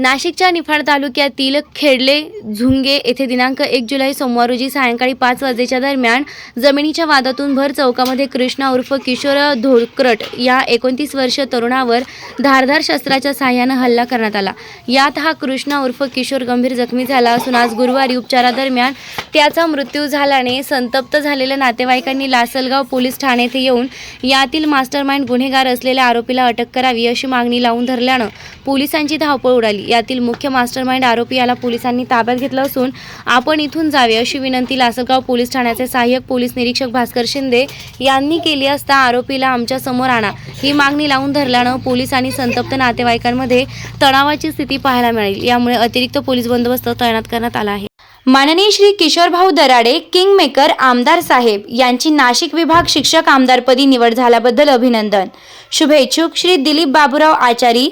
नाशिकच्या निफाड तालुक्यातील खेडले झुंगे येथे दिनांक एक जुलै सोमवार रोजी सायंकाळी पाच वाजेच्या दरम्यान जमिनीच्या वादातून भर चौकामध्ये कृष्णा उर्फ किशोर धोळकरट या एकोणतीस वर्ष तरुणावर धारधार शस्त्राच्या सहाय्यानं हल्ला करण्यात आला. यात हा कृष्णा उर्फ किशोर गंभीर जखमी झाला असून आज गुरुवारी उपचारादरम्यान त्याचा मृत्यू झाल्याने संतप्त झालेल्या नातेवाईकांनी लासलगाव पोलीस ठाणे येथे येऊन यातील मास्टरमाइंड गुन्हेगार असलेल्या आरोपीला अटक करावी अशी मागणी लावून धरल्यानं पोलिसांची धावपळ उडाली. यातील मुख्य मास्टरमाइंड आरोपी याला पोलिसांनी ताब्यात घेतलं असून आपण इथून जावे अशी विनंती लासलगाव पोलीस ठाण्याचे सहाय्यक पोलीस निरीक्षक भास्कर शिंदे यांनी केली असता आरोपीला आमच्यासमोर आणा. ही मागणी लावून धरल्यानं पोलीस आणि संतप्त नातेवाईकांमध्ये तणावाची स्थिती पाहायला मिळेल. यामुळे अतिरिक्त पोलीस बंदोबस्त तैनात करण्यात आला आहे. माननीय श्री किशोरभाऊ दराडे किंग मेकर आमदार साहेब यांची नाशिक विभाग शिक्षक आमदारपदी निवड झाल्याबद्दल अभिनंदन. शुभेच्छुक श्री दिलीप बाबूराव आचारी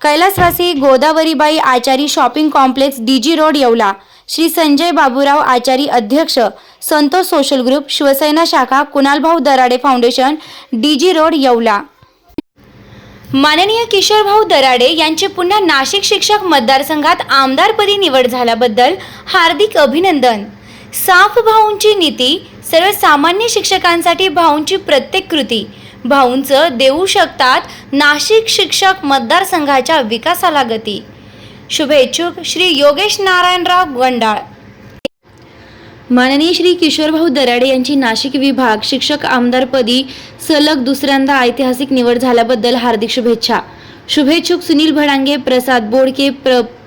कैलासवासी Godavaribai Achari shopping complex DG road Yeola. Shri Sanjay Baburao Achari अध्यक्ष संतोष सोशल ग्रुप शिवसेना शाखा Kunalbhau Darade foundation DG road Yeola. माननीय किशोरभाऊ दराडे यांचे पुन्हा नाशिक शिक्षक मतदारसंघात आमदारपदी निवड झाल्याबद्दल हार्दिक अभिनंदन. साफ भाऊंची नीती सर्वसामान्य शिक्षकांसाठी भाऊंची प्रत्येक कृती भाऊंचं देऊ शकतात नाशिक शिक्षक मतदारसंघाच्या विकासाला गती. शुभेच्छुक श्री योगेश नारायणराव गंडाळ. माननीय श्री किशोरभाऊ दराडे यांची नाशिक विभाग शिक्षक आमदारपदी सलग दुसऱ्यांदा ऐतिहासिक निवड झाल्याबद्दल हार्दिक शुभेच्छा. शुभेच्छुक सुनील भडांगे प्रसाद बोडके प्र